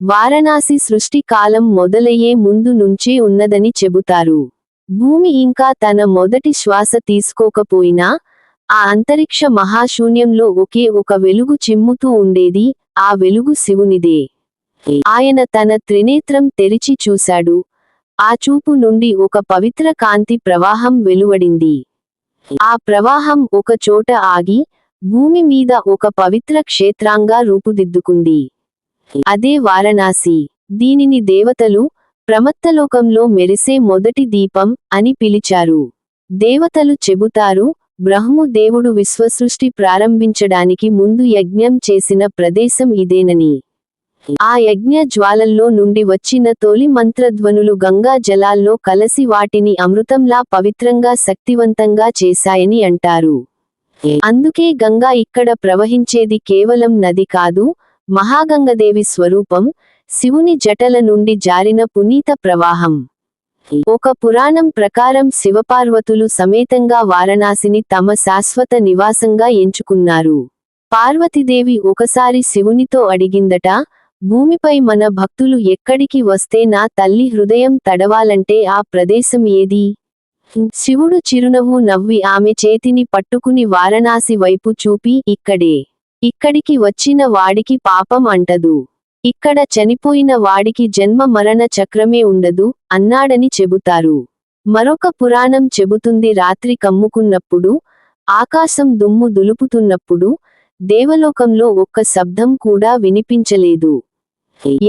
వారణాసి సృష్టి కాలం మొదలయ్యే ముందు నుంచే ఉన్నదని చెబుతారు. భూమి ఇంకా తన మొదటి శ్వాస తీసుకోకపోయినా ఆ అంతరిక్ష మహాశూన్యంలో ఒకే ఒక వెలుగు చిమ్ముతూ ఉండేది ఆ వెలుగు శివునిదే. ఆయన తన త్రినేత్రం తెరిచి చూశాడు. ఆ చూపు నుండి ఒక పవిత్ర కాంతి ప్రవాహం వెలువడింది. ఆ ప్రవాహం ఒక చోట ఆగి భూమి మీద ఒక పవిత్ర క్షేత్రంగా రూపుదిద్దుకుంది. అదే వారణాసి. దీనిని దేవతలు ప్రమత్తలోకంలో మెరిసే మొదటి దీపం అని పిలిచారు. దేవతలు చెబుతారు బ్రహ్ము దేవుడు విశ్వసృష్టి ప్రారంభించడానికి ముందు యజ్ఞం చేసిన ప్రదేశం ఇదేనని. ఆ యజ్ఞ జ్వాలల్లో నుండి వచ్చిన తొలి మంత్రధ్వనులు గంగా జలాల్లో కలసి వాటిని అమృతంలా పవిత్రంగా శక్తివంతంగా చేశాయని అంటారు. అందుకే గంగా ఇక్కడ ప్రవహించేది కేవలం నది కాదు మహాగంగదేవి స్వరూపం శివుని జటల నుండి జారిన పునీత ప్రవాహం. ఒక పురాణం ప్రకారం శివపార్వతులు సమేతంగా వారణాసిని తమ శాశ్వత నివాసంగా ఎంచుకున్నారు. పార్వతీదేవి ఒకసారి శివునితో అడిగిందట భూమిపై మన భక్తులు ఎక్కడికి వస్తే నా తల్లి హృదయం తడవాలంటే ఆ ప్రదేశం ఏది? శివుడు చిరునవ్వు నవ్వి ఆమె చేతిని పట్టుకుని వారణాసి వైపు చూపి ఇక్కడే ఇక్కడికి వచ్చిన వాడికి పాపం అంటదు. ఇక్కడ చనిపోయిన వాడికి జన్మ మరణ చక్రమే ఉండదు అన్నాడని చెబుతారు. మరొక పురాణం చెబుతుంది రాత్రి కమ్ముకున్నప్పుడు ఆకాశం దుమ్ము దులుపుతున్నప్పుడు దేవలోకంలో ఒక్క శబ్దం కూడా వినిపించలేదు.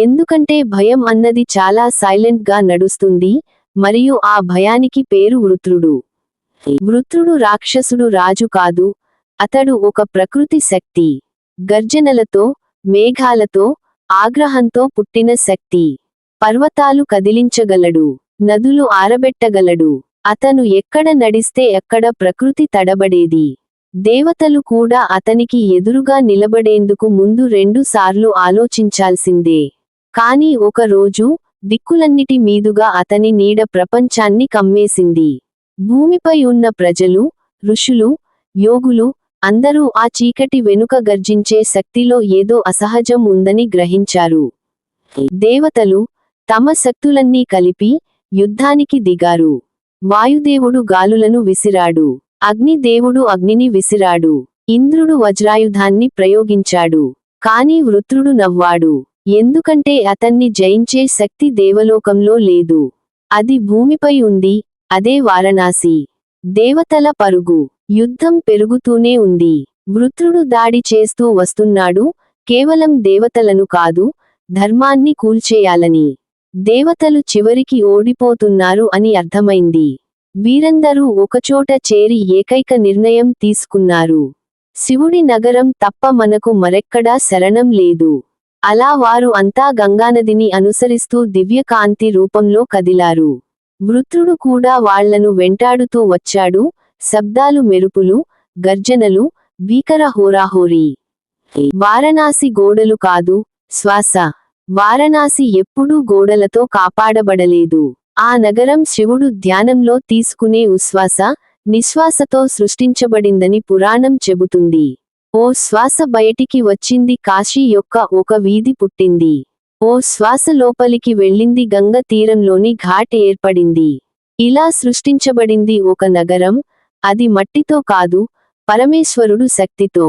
ఎందుకంటే భయం అన్నది చాలా సైలెంట్గా నడుస్తుంది మరియు ఆ భయానికి పేరు వృత్రుడు. వృత్రుడు రాక్షసుడు రాజు కాదు అతడు ఒక ప్రకృతి శక్తి గర్జనలతో మేఘాలతో ఆగ్రహంతో పుట్టిన శక్తి. పర్వతాలు కదిలించగలడు నదులు ఆరబెట్టగలడు. అతను ఎక్కడ నడిస్తే ఎక్కడ ప్రకృతి తడబడేది. దేవతలు కూడా అతనికి ఎదురుగా నిలబడేందుకు ముందు రెండు సార్లు ఆలోచించాల్సిందే. కాని ఒక రోజు దిక్కులన్నిటి మీదుగా అతని నీడ ప్రపంచాన్ని కమ్మేసింది. భూమిపై ఉన్న ప్రజలు ఋషులు యోగులు అందరూ ఆ చీకటి వెనుక గర్జించే శక్తిలో ఏదో అసహజం ఉందని గ్రహించారు. దేవతలు తమ శక్తులన్నీ కలిపి యుద్ధానికి దిగారు. వాయుదేవుడు గాలులను విసిరాడు. అగ్ని దేవుడు అగ్నిని విసిరాడు. ఇంద్రుడు వజ్రాయుధాన్ని ప్రయోగించాడు. కాని వృత్రుడు నవ్వాడు. ఎందుకంటే అతన్ని జయించే శక్తి దేవలోకంలో లేదు. అది భూమిపై ఉంది. అదే వారణాసి. దేవతల పరుగు. యుద్ధం పెరుగుతూనే ఉంది. వృత్రుడు దాడి చేస్తూ వస్తున్నాడు. కేవలం దేవతలను కాదు ధర్మాన్ని కూల్చేయాలని. దేవతలు చివరికి ఓడిపోతున్నారు అని అర్థమైంది. వీరందరూ ఒకచోట చేరి ఏకైక నిర్ణయం తీసుకున్నారు. శివుడి నగరం తప్ప మనకు మరెక్కడా శరణం లేదు. అలా వారు అంతా గంగానదిని అనుసరిస్తూ దివ్యకాంతి రూపంలో కదిలారు. వృత్రుడు కూడా వాళ్ళను వెంటాడుతూ వచ్చాడు. శబ్దాలు మెరుపులు గర్జనలు భీకర హోరాహోరీ వారణాసి గోడలు కాదు శ్వాస. వారణాసి ఎప్పుడూ గోడలతో కాపాడబడలేదు. ఆ నగరం శివుడు ధ్యానంలో తీసుకునే ఉశ్వాస నిశ్వాసతో సృష్టించబడిందని పురాణం చెబుతుంది. ఓ శ్వాస బయటికి వచ్చింది కాశీ యొక్క ఒక వీధి పుట్టింది. ఓ శ్వాస లోపలికి వెళ్ళింది గంగ తీరంలోని ఘాట్ ఏర్పడింది. ఇలా సృష్టించబడింది ఒక నగరం అది మట్టితో కాదు పరమేశ్వరుడు శక్తితో.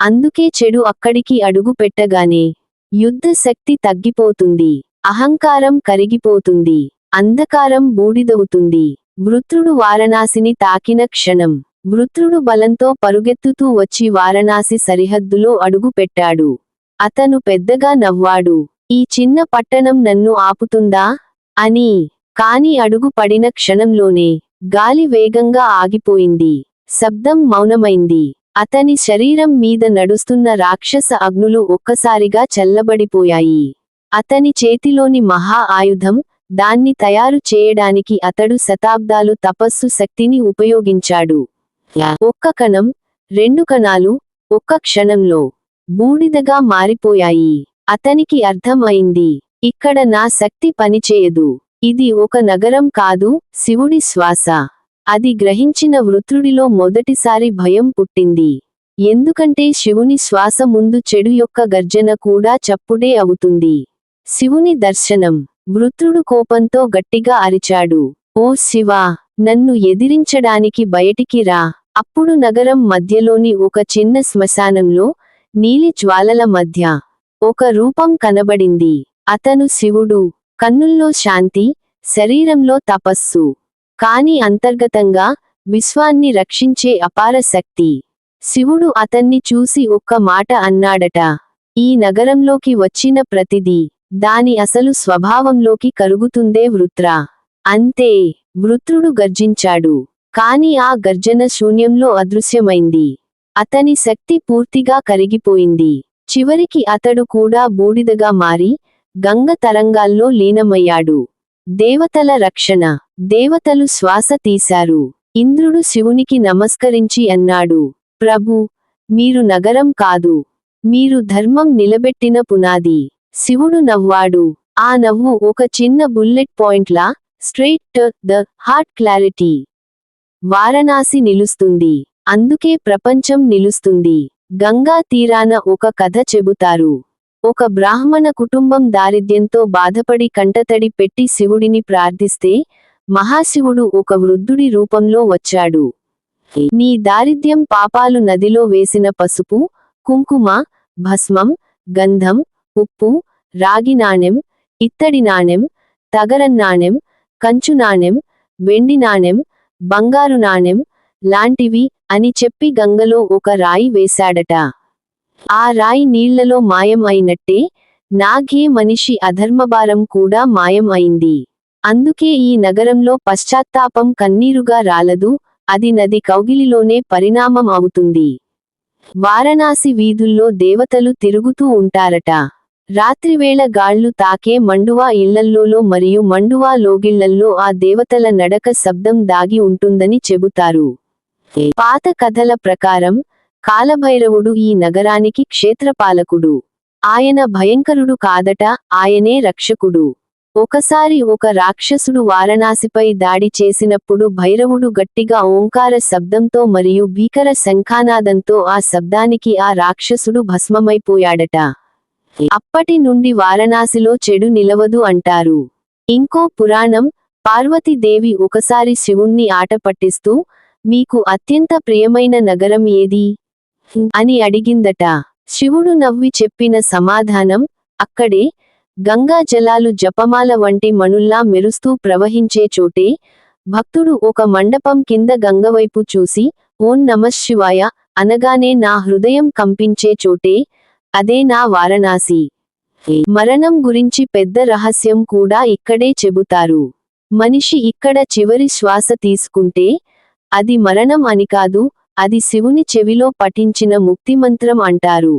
అందుకే చెడు అక్కడికి అడుగు పెట్టగానే యుద్ధ శక్తి తగ్గిపోతుంది అహంకారం కరిగిపోతుంది అంధకారం బూడిదవుతుంది. వృత్రుడు వారణాసిని తాకిన క్షణం వృత్రుడు బలంతో పరుగెత్తుతూ వచ్చి వారణాసి సరిహద్దులో అడుగు పెట్టాడు. అతను పెద్దగా నవ్వాడు ఈ చిన్న పట్టణం నన్ను ఆపుతుందా? అని కాని అడుగు పడిన క్షణంలోనే గాలి వేగంగా ఆగిపోయింది. శబ్దం మౌనమైంది. అతని శరీరం మీద నడుస్తున్న రాక్షస అగ్నులు ఒక్కసారిగా చల్లబడిపోయాయి. అతని చేతిలోని మహా ఆయుధం దాన్ని తయారు చేయడానికి అతడు శతాబ్దాలు తపస్సు శక్తిని ఉపయోగించాడు. ఒక్క కణం రెండు కణాలు ఒక్క క్షణంలో బూడిదగా మారిపోయాయి. అతనికి అర్థం అయింది ఇక్కడ నా శక్తి పనిచేయదు. ఇది ఒక నగరం కాదు శివుడి శ్వాస. అది గ్రహించిన వృత్రుడిలో మొదటిసారి భయం పుట్టింది. ఎందుకంటే శివుని శ్వాస ముందు చెడు యొక్క గర్జన కూడా చప్పుడే అవుతుంది. శివుని దర్శనం. వృత్రుడు కోపంతో గట్టిగా అరిచాడు. ఓ శివా నన్ను ఎదిరించడానికి బయటికి రా. అప్పుడు నగరం మధ్యలోని ఒక చిన్న శ్మశానంలో నీలి జ్వాలల మధ్య ఒక రూపం కనబడింది. అతను శివుడు. కన్నుల్లో శాంతి శరీరంలో తపస్సు. కాని అంతర్గతంగా విశ్వాన్ని రక్షించే అపార శక్తి. శివుడు అతన్ని చూసి ఒక్క మాట అన్నాడట. ఈ నగరంలోకి వచ్చిన ప్రతిదీ దాని అసలు స్వభావంలోకి కరుగుతుందే వృత్ర. అంతే వృత్రుడు గర్జించాడు. కాని ఆ గర్జన శూన్యంలో అదృశ్యమైంది. అతని శక్తి పూర్తిగా కరిగిపోయింది. చివరికి అతడు కూడా బూడిదగా మారి గంగ తరంగాల్లో లీనమయ్యాడు. దేవతల రక్షణ. దేవతలు శ్వాస తీశారు. ఇంద్రుడు శివునికి నమస్కరించి అన్నాడు. ప్రభు మీరు నగరం కాదు. మీరు ధర్మం నిలబెట్టిన పునాది. శివుడు నవ్వాడు. ఆ నవ్వు ఒక చిన్న bullet పాయింట్లా straight the heart clarity. Varanasi నిలుస్తుంది. అందుకే ప్రపంచం నిలుస్తుంది. గంగా తీరాన ఒక కథ చెబుతారు. ఒక బ్రాహ్మణ కుటుంబం దారిద్ర్యంతో బాధపడి కంటతడి పెట్టి శివుడిని ప్రార్థిస్తే మహాశివుడు ఒక వృద్ధుడి రూపంలో వచ్చాడు. నీ దారిద్ర్యం పాపాలు నదిలో వేసిన పసుపు కుంకుమ భస్మం గంధం ఉప్పు రాగి నాణెం ఇత్తడి నాణెం తగరన్ నాణెం కంచు నాణెం వెండి నాణెం బంగారు నాణెం లాంటివి అని చెప్పి గంగలో ఒక రాయి వేశాడట. ఆ రాయి నీళ్ళలో మాయం అయినట్టే నాగే మనిషి అధర్మభారం కూడా మాయం అయింది అందుకే ఈ నగరంలో పశ్చాత్తాపం కన్నీరుగా రాలదు అది నది కౌగిలిలోనే పరిణామం అవుతుంది. వారణాసి వీధుల్లో దేవతలు తిరుగుతూ ఉంటారట. రాత్రివేళ గాళ్ళు తాకే మండువా ఇళ్ళల్లోలో మరియు మండువా లోగిళ్ళల్లో ఆ దేవతల నడక శబ్దం దాగి ఉంటుందని చెబుతారు. పాత కథల ప్రకారం కాలభైరవుడు ఈ నగరానికి క్షేత్రపాలకుడు. ఆయన భయంకరుడు కాదట ఆయనే రక్షకుడు. ఒకసారి ఒక రాక్షసుడు వారణాసిపై దాడి చేసినప్పుడు భైరవుడు గట్టిగా ఓంకార శబ్దంతో మరియు భీకర శంఖానాదంతో ఆ శబ్దానికి ఆ రాక్షసుడు భస్మమైపోయాడట. అప్పటి నుండి వారణాసిలో చెడు నిలవదు అంటారు. ఇంకో పురాణం పార్వతీదేవి ఒకసారి శివుణ్ణి ఆట పట్టిస్తూ మీకు అత్యంత ప్రియమైన నగరం ఏది? అని అడిగిందట. శివుడు నవ్వి చెప్పిన సమాధానం అక్కడే గంగా జలాలు జపమాల వంటి మణుల్లా మెరుస్తూ ప్రవహించే చోటే భక్తుడు ఒక మండపం కింద గంగవైపు చూసి ఓం నమశివాయ అనగానే నా హృదయం కంపించే చోటే అదే నా వారణాసి. మరణం గురించి పెద్ద రహస్యం కూడా ఇక్కడే చెబుతారు. మనిషి ఇక్కడ చివరి శ్వాస తీసుకుంటే అది మరణం అని కాదు అది శివుని చెవిలో పఠించిన ముక్తిమంత్రం అంటారు.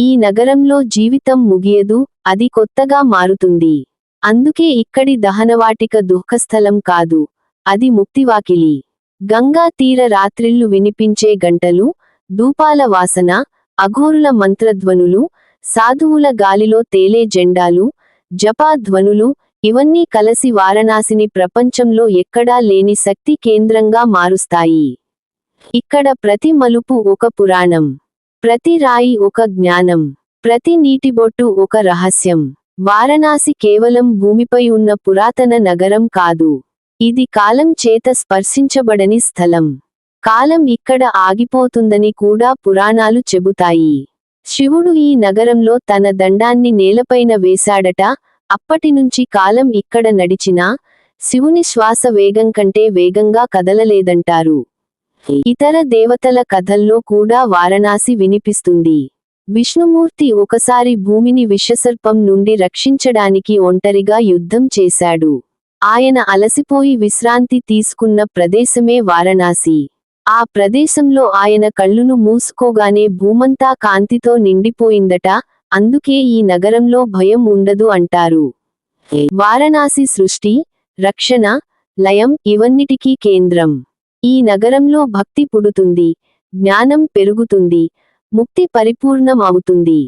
ఈ నగరంలో జీవితం ముగియదు అది కొత్తగా మారుతుంది. అందుకే ఇక్కడి దహనవాటిక దుఃఖస్థలం కాదు అది ముక్తివాకిలి. గంగా తీర రాత్రిళ్ళు వినిపించే గంటలు ధూపాల వాసన అఘోరుల మంత్రధ్వనులు సాధువుల గాలిలో తేలే జెండాలు జపాధ్వనులు ఇవన్నీ కలసి వారణాసిని ప్రపంచంలో ఎక్కడా లేని శక్తి కేంద్రంగా మారుస్తాయి. ఇక్కడ ప్రతి మలుపు ఒక పురాణం. ప్రతి రాయి ఒక జ్ఞానం. ప్రతి నీటిబొట్టు ఒక రహస్యం. వారణాసి కేవలం భూమిపై ఉన్న పురాతన నగరం కాదు. ఇది కాలం చేత స్పర్శించబడని స్థలం. కాలం ఇక్కడ ఆగిపోతుందని కూడా పురాణాలు చెబుతాయి. శివుడు ఈ నగరంలో తన దండాన్ని నేలపైన వేశాడట అప్పటినుంచి కాలం ఇక్కడ నడిచినా శివుని శ్వాస వేగం కంటే వేగంగా కదలలేదంటారు. ఇతర దేవతల కథల్లో కూడా వారణాసి వినిపిస్తుంది. విష్ణుమూర్తి ఒకసారి భూమిని విషసర్పం నుండి రక్షించడానికి ఒంటరిగా యుద్ధం చేశాడు. ఆయన అలసిపోయి విశ్రాంతి తీసుకున్న ప్రదేశమే వారణాసి. ఆ ప్రదేశంలో ఆయన కళ్ళును మూసుకోగానే భూమంతా కాంతితో నిండిపోయిందట అందుకే ఈ నగరంలో భయం ఉండదు అంటారు. వారణాసి సృష్టి రక్షణ లయం ఇవన్నిటికీ కేంద్రం. ఈ నగరంలో భక్తి పుడుతుంది జ్ఞానం పెరుగుతుంది ముక్తి పరిపూర్ణమవుతుంది.